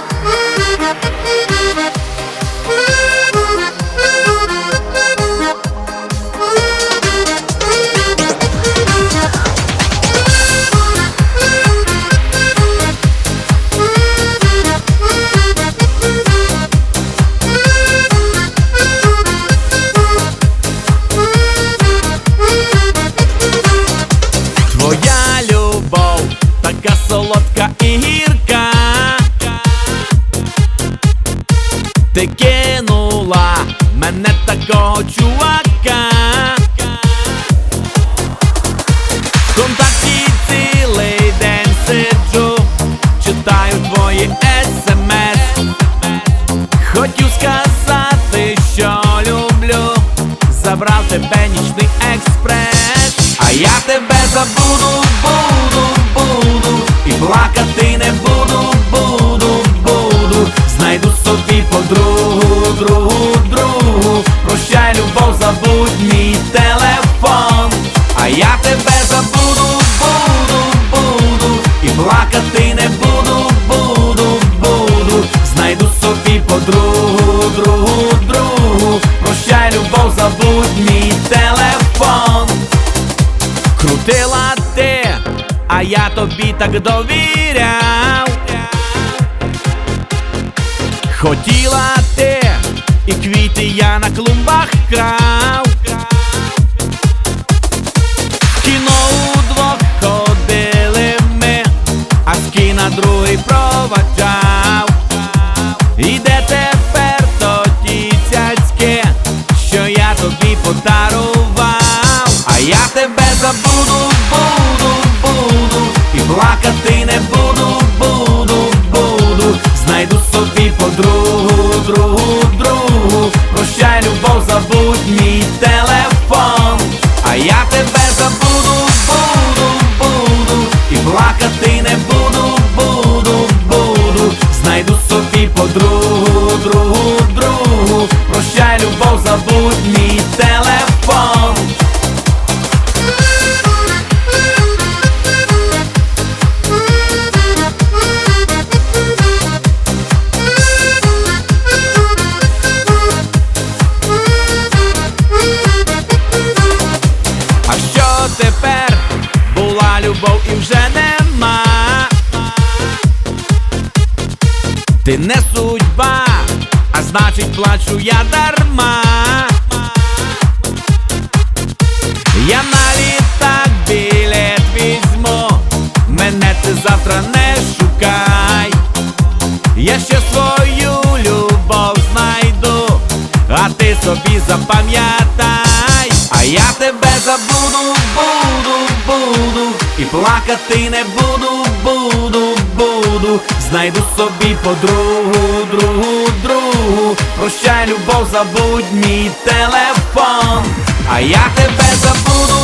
Yeah. Ти кинула мене такого чувака. В контакті цілий день сиджу, читаю твої смс. Хотів сказати, що люблю, забрав тебе нічний експрес, а я тебе забуду, а я тобі так довіряв. Хотіла ти, і квіти я на клумбах крав. В кіно удвох ходили ми, а з кіна другий проваджав. І де тепер то ті цяцьки, що я тобі подарував, а я тебе забуду, буду, буду, і плакати не буду, буду, буду. Знайду собі подругу, другу, другу. Прощай, любов, забудь мій телефон, а я тебе забуду, буду, буду, і плакати не буду, буду, буду. Знайду собі подругу, другу, другу. Прощай, любов, забудь мій телефон. Ти не судьба, а значить плачу я дарма. Я на літак білет візьму, мене ти завтра не шукай. Я ще свою любов знайду, а ти собі запам'ятай, а я тебе забуду, буду, буду, і плакати не буду, буду, Знайду собі подругу, другу, другу. Прощай, любов, забудь мій телефон, а я тебе забуду,